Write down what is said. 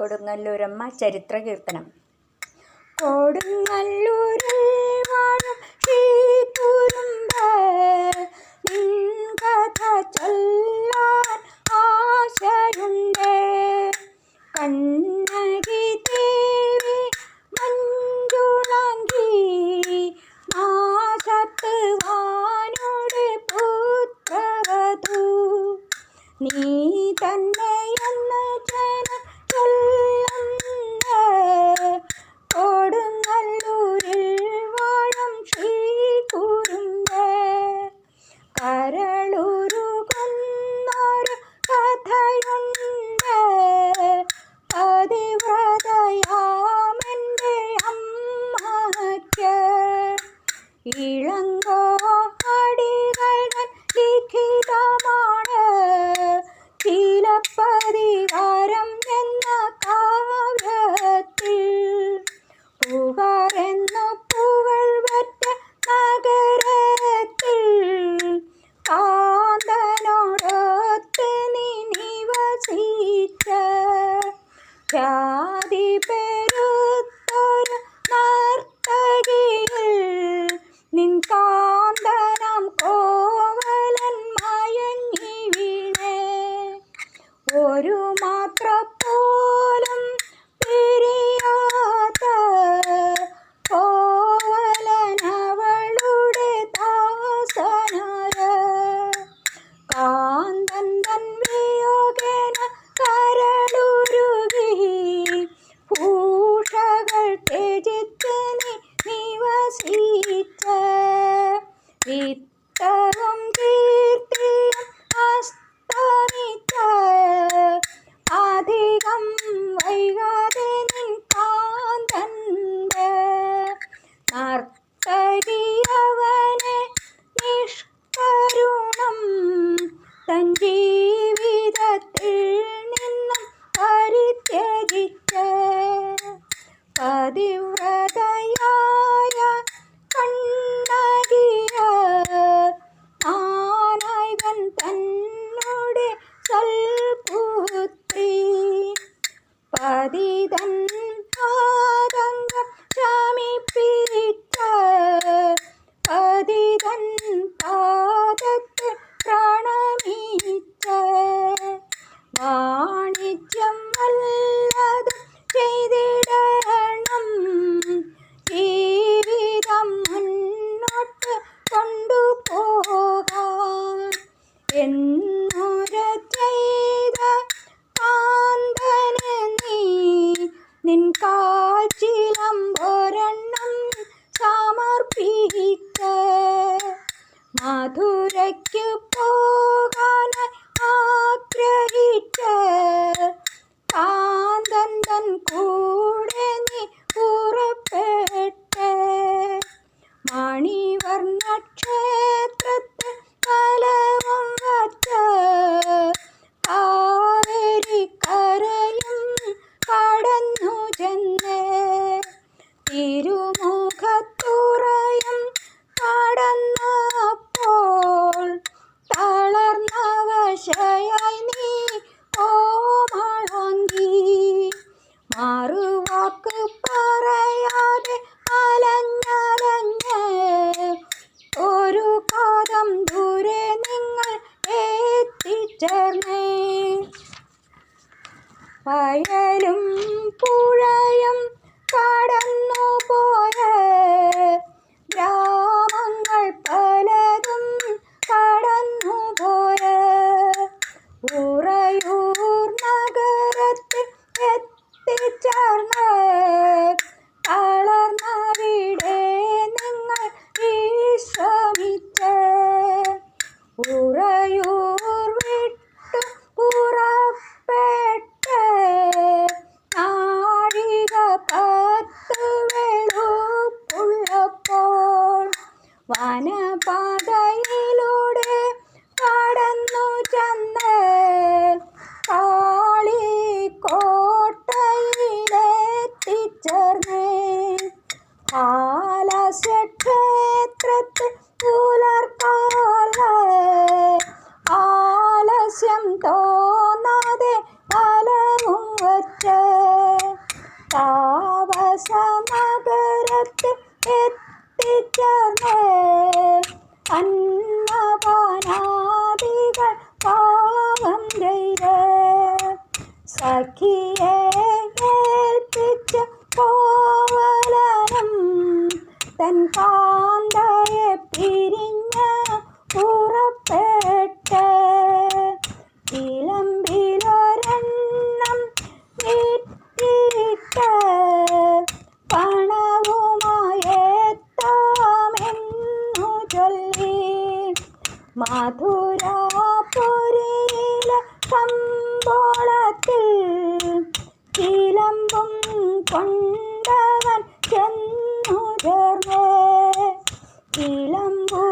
കൊടുങ്ങല്ലൂരമ്മ ചരിത്ര കീർത്തനം കൊടുങ്ങല്ലൂരിൽ വാഴും ശ്രീ കുരുമ്പ കഥ ചൊല്ലാൻ ആശയുണ്ട്. കണ്ണ buddy. അഷ്ടവും കീർത്തിയും അസ്തമിച്ച അധികം വൈകാതെ നിൻ കാന്തണ്ട് നർത്തരിയവനെ നിഷ്കരുണം തൻ ജീവിതത്തിൽ നിന്നും പരിത്യജിച്ച് പതിവ് കാച്ചിലമ്പൊരെണ്ണം സമർപ്പിച്ച് മധുരയ്ക്കു പോകാൻ ആഗ്രഹിച്ച് വയലും പുഴയും കടന്നു പോയ ഗ്രാമങ്ങൾ പലതും കടന്നു പോയ ഓ Bye. അനാദികൾ പാവം ചെയ്ത സഖിയെ ഏൽപ്പിച്ച കോവലനം തൻ കാന്തയെ പിരിഞ്ഞ പുറപ്പെട്ട കമ്പോളത്തിൽ ചിലമ്പും കൊണ്ടവൻ ചെന്നു ചേർന്ന് ചിലമ്പു